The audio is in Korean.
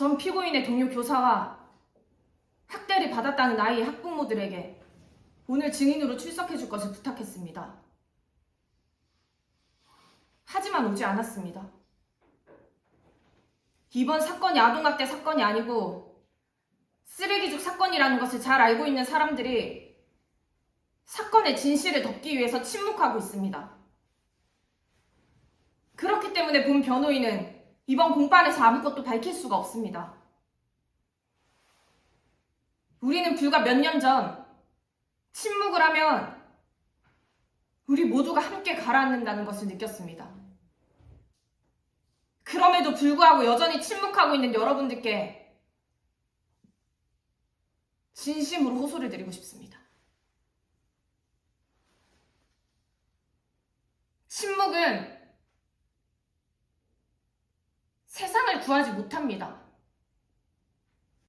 전 피고인의 동료 교사와 학대를 받았다는 아이의 학부모들에게 오늘 증인으로 출석해 줄 것을 부탁했습니다. 하지만 오지 않았습니다. 이번 사건이 아동학대 사건이 아니고 쓰레기죽 사건이라는 것을 잘 알고 있는 사람들이 사건의 진실을 덮기 위해서 침묵하고 있습니다. 그렇기 때문에 본 변호인은 이번 공판에서 아무것도 밝힐 수가 없습니다. 우리는 불과 몇 년 전 침묵을 하면 우리 모두가 함께 가라앉는다는 것을 느꼈습니다. 그럼에도 불구하고 여전히 침묵하고 있는 여러분들께 진심으로 호소를 드리고 싶습니다. 침묵은 구하지 못합니다.